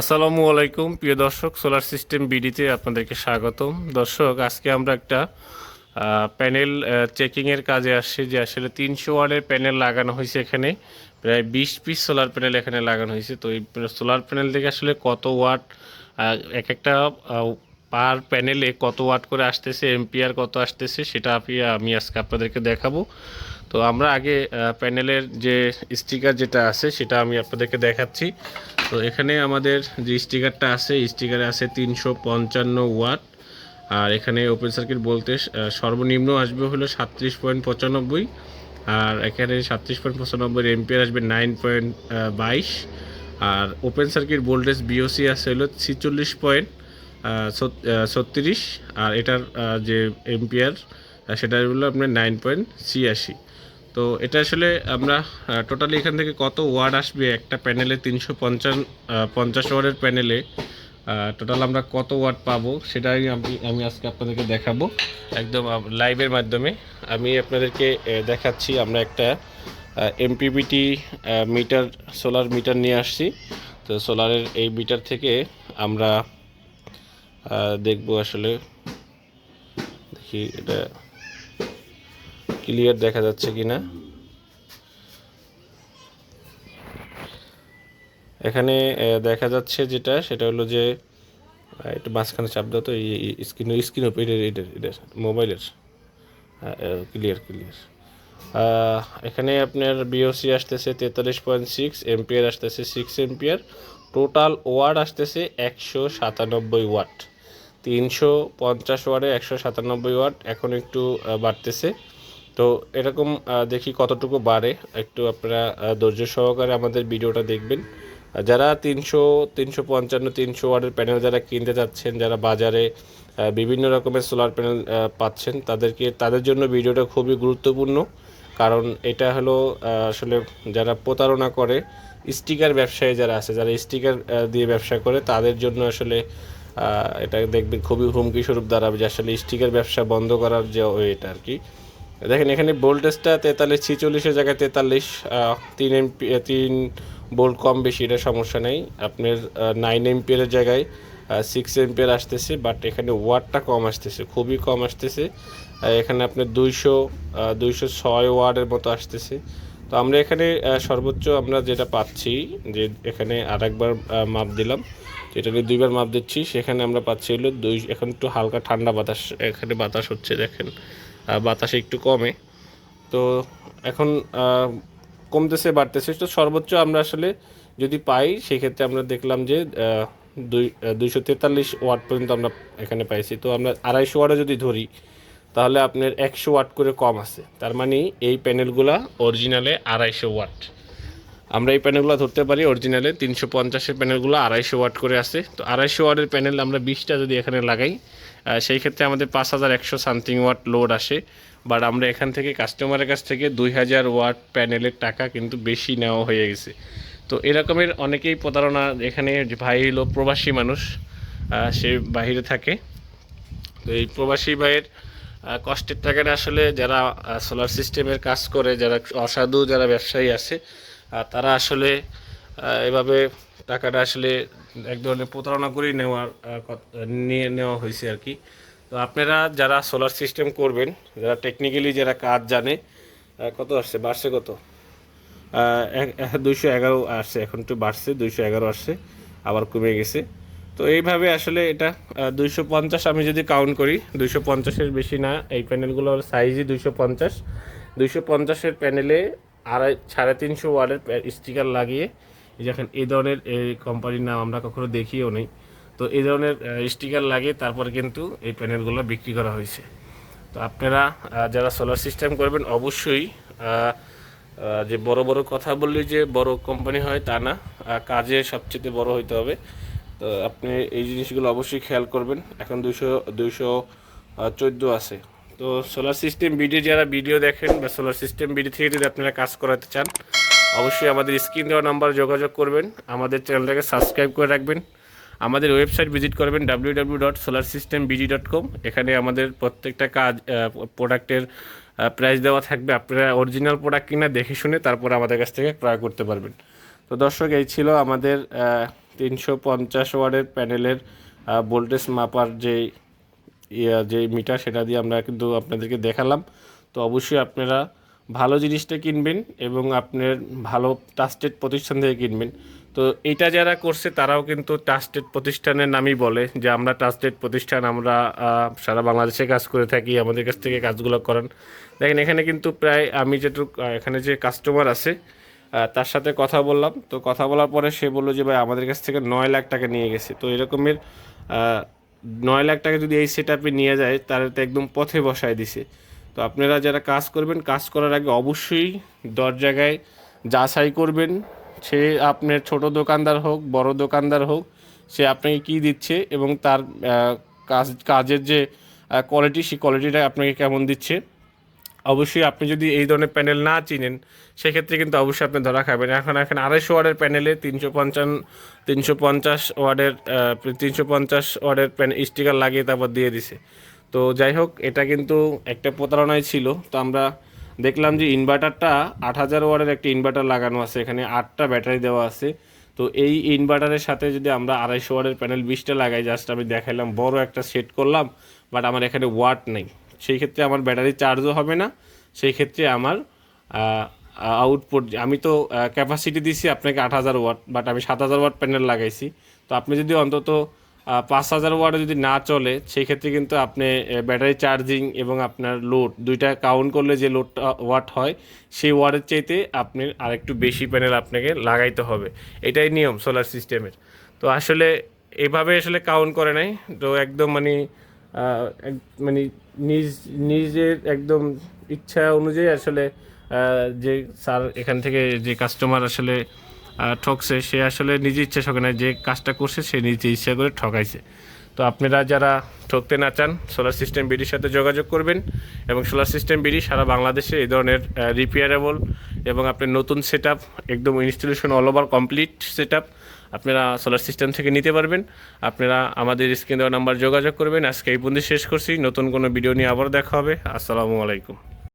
আসসালামু আলাইকুম, প্রিয় দর্শক সোলার সিস্টেম বিডিতে আপনাদেরকে স্বাগতম। দর্শক, আজকে আমরা একটা প্যানেল চেকিংয়ের কাজে আসছি যে আসলে তিনশো ওয়ার্ডের প্যানেল লাগানো হয়েছে এখানে। প্রায় বিশ পিস সোলার প্যানেল এখানে লাগানো হয়েছে। তো এই সোলার প্যানেল থেকে আসলে কত ওয়াট এক একটা পার প্যানেলে কত ওয়াট করে আসতেছে এমপিআর কত আসতেছে, সেটা আমি আজকে আপনাদেরকে দেখাবো। তো আমরা আগে প্যানেলের যে স্টিকার যেটা আছে সেটা আমি আপনাদেরকে দেখাচ্ছি। তো এখানে আমাদের যে স্টিকারটা আছে স্টিকারে আছে তিনশো পঞ্চান্ন ওয়াট। আর এখানে ওপেন সার্কিট বলতে সর্বনিম্ন আসবে হলো সাতত্রিশ পয়েন্ট পঁচানব্বই। আর এখানে সাতত্রিশ পয়েন্ট পঁচানব্বই এমপিআর আসবে নাইন পয়েন্ট বাইশ। আর ওপেন সার্কিট ভোল্টেজ বিওসি আছে হলো ছিচল্লিশ পয়েন্ট ছত্রিশ। আর এটার যে এমপিআর সেটা হলো আপনার নাইন পয়েন্ট ছিয়াশি। তো এটা আসলে আমরা টোটালি এখান থেকে কত ওয়ার্ড আসবে একটা প্যানেলে তিনশো পঞ্চান্ন পঞ্চাশ ওয়ার্ডের প্যানেলে টোটাল আমরা কত ওয়াট পাবো সেটাই আমি আমি আজকে আপনাদেরকে দেখাবো একদম লাইভের মাধ্যমে। আমি আপনাদেরকে দেখাচ্ছি, আমরা একটা এমপিবিটি মিটার সোলার মিটার নিয়ে আসছি। তো সোলারের এই মিটার থেকে আমরা দেখব আসলে, দেখি এটা ক্লিয়ার দেখা যাচ্ছে কিনা? এখানে দেখা যাচ্ছে যেটা, সেটা হলো যে একটু মাঝখানে চাপ দাও তো স্ক্রিন স্ক্রিন এটার এটার এটার মোবাইলের ক্লিয়ার ক্লিয়ার এখানে আপনার বিওসি আসতেছে তেতাল্লিশ পয়েন্ট সিক্স এমপিয়ার আসতেছে সিক্স এমপিয়ার টোটাল ওয়ার্ড আসতেছে একশো সাতানব্বই ওয়াট তিনশো পঞ্চাশ ওয়ার্ডে একশো সাতানব্বই ওয়াট এখন একটু বাড়তেছে। তো এরকম দেখি কতটুকু বাড়ে। একটু আপনারা ধৈর্য সহকারে আমাদের ভিডিওটা দেখবেন। যারা তিনশো তিনশো পঞ্চান্ন, তিনশো ওয়ার্ডের প্যানেল যারা কিনতে যাচ্ছেন, যারা বাজারে বিভিন্ন রকমের সোলার প্যানেল পাচ্ছেন, তাদেরকে, তাদের জন্য ভিডিওটা খুবই গুরুত্বপূর্ণ। কারণ এটা হলো আসলে যারা প্রতারণা করে, স্টিকার ব্যবসায়ী যারা আছে, যারা স্টিকার দিয়ে ব্যবসা করে, তাদের জন্য আসলে এটা দেখবেন খুবই হুমকি স্বরূপ দাঁড়াবে যে আসলে স্টিকার ব্যবসা বন্ধ করার যে এটা আর কি। দেখেন, এখানে ভোল্টেজটা তেতাল্লিশ, ছিচল্লিশের জায়গায় তেতাল্লিশ তিন এমপি তিন বোল্ট কম বেশি, এটা সমস্যা নেই। আপনার নাইন এমপিয়ারের জায়গায় সিক্স এমপিয়ার আসতেছে বাট এখানে ওয়াটটা কম আসতেছে, খুবই কম আসতেছে। এখানে আপনার দুইশো দুইশো ছয় ওয়ার্ডের মতো আসতেছে। তো আমরা এখানে সর্বোচ্চ আমরা যেটা পাচ্ছি, যে এখানে আর একবার মাপ দিলাম যেটা নিয়ে দুইবার মাপ দিচ্ছি, সেখানে আমরা পাচ্ছি হলো দুই, এখন একটু হালকা ঠান্ডা বাতাস, এখানে বাতাস হচ্ছে, দেখেন। বাতাস একটু কমে। তো এখন কমতেছে, বাড়তেছে। তো সর্বোচ্চ আমরা আসলে যদি পাই, সেক্ষেত্রে আমরা দেখলাম যে দুই দুইশো তেতাল্লিশ ওয়াট পর্যন্ত আমরা এখানে পাইছি। তো আমরা আড়াইশো ওয়াটে যদি ধরি, তাহলে আপনার একশো ওয়াট করে কম আছে। তার মানে এই প্যানেলগুলা অরিজিনালে আড়াইশো ওয়াট। আমরা এই প্যানেলগুলো ধরতে পারি। অরিজিনালে তিনশো পঞ্চাশের প্যানেলগুলো আড়াইশো ওয়াট করে আসে তো আড়াইশো ওয়াটের প্যানেল আমরা বিশটা যদি এখানে লাগাই সেই ক্ষেত্রে আমাদের পাঁচ হাজার একশো সামথিং ওয়াট লোড আসে। বাট আমরা এখান থেকে কাস্টমারের কাছ থেকে দুই হাজার ওয়াট প্যানেলের টাকা কিন্তু বেশি নেওয়া হয়ে গেছে। তো এরকমের অনেকেই প্রতারণা এখানে ভাই হলো প্রবাসী মানুষ সে বাইরে থাকে। তো এই প্রবাসী ভাইয়ের কষ্টের টাকাটা আসলে যারা সোলার সিস্টেমের কাজ করে, যারা অসাধু যারা ব্যবসায়ী আছে তারা আসলে এভাবে টাকাটা আসলে এক ধরনের প্রতারণা করেই নেওয়ার নিয়ে নেওয়া হয়েছে আর কি। তো আপনারা যারা সোলার সিস্টেম করবেন, যারা টেকনিক্যালি যারা কাজ জানে কত আসছে? বাড়ছে কত? দুইশো এগারো আসছে, এখন একটু বাড়ছে, দুইশো এগারো আসছে, আবার কমে গেছে। তো এইভাবে আসলে এটা দুইশো পঞ্চাশ আমি যদি কাউন্ট করি, দুইশো পঞ্চাশের বেশি না, এই প্যানেলগুলোর সাইজই দুইশো পঞ্চাশ। দুইশো পঞ্চাশের প্যানেলে আড়াই, সাড়ে তিনশো ওয়ার্ডের স্টিকার লাগিয়ে যখন এই ধরনের এই কোম্পানির নাম আমরা কখনো দেখিও নেই। তো এই ধরনের স্টিকার লাগিয়ে তারপরে কিন্তু এই প্যানেলগুলো বিক্রি করা হয়েছে। তো আপনারা যারা সোলার সিস্টেম করবেন, অবশ্যই যে বড় বড় কথা বললে যে বড় কোম্পানি হয় তা না কাজে সবচেয়ে বড় হইতে হবে। তো আপনি এই জিনিসগুলো অবশ্যই খেয়াল করবেন। এখন দুশো দুইশো চোদ্দ আছে। তো সোলার সিস্টেম ভিডিও যারা ভিডিও দেখেন বা সোলার সিস্টেম ভিডিও থেকে যদি আপনারা কাজ করাতে চান, অবশ্যই আমাদের স্ক্রিন দেওয়া নাম্বার যোগাযোগ করবেন। আমাদের চ্যানেলটাকে সাবস্ক্রাইব করে রাখবেন। আমাদের ওয়েবসাইট ভিজিট করবেন W W dot solar system BD dot com এখানে আমাদের প্রত্যেকটা কাজ প্রোডাক্টের প্রাইস দেওয়া থাকবে। আপনারা অরিজিনাল প্রোডাক্ট কিনা দেখে শুনে তারপর আমাদের কাছ থেকে ক্রয় করতে পারবেন। তো দর্শক, এই ছিল আমাদের তিনশো পঞ্চাশ ওয়ার্ডের প্যানেলের ভোল্টেজ মাপার যে ইয়া যে মিটার, সেটা দিয়ে আমরা কিন্তু আপনাদেরকে দেখালাম। তো অবশ্যই আপনারা ভালো জিনিসটা কিনবেন এবং আপনার ভালো ট্রাস্টেড প্রতিষ্ঠান থেকে কিনবেন। তো এটা যারা করছে, তারাও কিন্তু ট্রাস্টেড প্রতিষ্ঠানের নামই বলে যে, আমরা ট্রাস্টেড প্রতিষ্ঠান, আমরা সারা বাংলাদেশে কাজ করে থাকি, আমাদের কাছ থেকে কাজগুলো করান। দেখেন, এখানে কিন্তু প্রায় আমি যেটুকু এখানে যে কাস্টমার আছে তার সাথে কথা বললাম। তো কথা বলার পরে সে বলল যে, ভাই, আমাদের কাছ থেকে নয় লাখ টাকা নিয়ে গেছে। তো এরকমের নয় লাখ টাকা যদি এই সেট আপে নিয়ে যায়, তাহলে তো একদম পথে বসায় দিছে। তো আপনারা যারা কাজ করবেন, কাজ করার আগে অবশ্যই দশ জায়গায় যাচাই করবেন সে আপনার ছোট দোকানদার হোক, বড় দোকানদার হোক, সে আপনাকে কি দিচ্ছে এবং তার কাজ, কাজের যে কোয়ালিটি সেই কোয়ালিটিটা আপনাকে কেমন দিচ্ছে। অবশ্যই আপনি যদি এই ধরনের প্যানেল না চিনেন, সেক্ষেত্রে কিন্তু অবশ্যই আপনি ধরা খাবেন। এখন এখন আড়াইশো ওয়ার্ডের প্যানেলে তিনশো পঞ্চান্ন তিনশো পঞ্চাশ ওয়ার্ডের তিনশো পঞ্চাশ ওয়ার্ডের প্যান স্টিকার লাগিয়ে তারপর দিয়ে দিছে। তো যাই হোক, এটা কিন্তু একটা প্রতারণায় ছিল। তো আমরা দেখলাম যে ইনভার্টারটা আট হাজার ওয়ার্ডের একটা ইনভার্টার লাগানো আছে। এখানে আটটা ব্যাটারি দেওয়া আছে। তো এই ইনভার্টারের সাথে যদি আমরা আড়াইশো ওয়ার্ডের প্যানেল বিশটা লাগাই, জাস্ট আমি দেখাইলাম, বড় একটা সেট করলাম, বাট আমার এখানে ওয়াট নেই। সেই ক্ষেত্রে আমার ব্যাটারি চার্জও হবে না, সেই ক্ষেত্রে আমার আউটপুট আমি তো ক্যাপাসিটি দিছি আপনাকে আট হাজার ওয়াট বাট আমি সাত হাজার ওয়াট প্যানেল লাগাইছি। তো আপনি যদি অন্তত পাঁচ হাজার ওয়াটে যদি না চলে, সেই ক্ষেত্রে কিন্তু আপনি ব্যাটারি চার্জিং এবং আপনার লোড দুইটা কাউন্ট করলে যে লোড ওয়াট হয়, সেই ওয়াটের চাইতে আপনি আরেকটু বেশি প্যানেল আপনাকে লাগাইতে হবে। এটাই নিয়ম সোলার সিস্টেমের তো আসলে এভাবে আসলে কাউন্ট করে নাই। তো একদম মানে মানে নিজ, নিজের একদম ইচ্ছা অনুযায়ী আসলে যে স্যার এখান থেকে যে কাস্টমার আসলে ঠকছে, সে আসলে নিজে ইচ্ছা শখে না। যে কাজটা করছে, সে নিজে ইচ্ছা করে ঠকাইছে। তো আপনারা যারা ঠকতে না চান সোলার সিস্টেম বিডির সাথে যোগাযোগ করবেন এবং সোলার সিস্টেম বিডি সারা বাংলাদেশে এই ধরনের রিপেয়ারেবল এবং আপনার নতুন সেট একদম installation all over complete set আপনারা সোলার সিস্টেম থেকে নিতে পারবেন। আপনারা আমাদের স্ক্রিন দেওয়া নাম্বার যোগাযোগ করবেন। আজকে এই পর্যন্ত শেষ করছি। নতুন কোনো ভিডিও নিয়ে আবার দেখা হবে। আসসালামু আলাইকুম।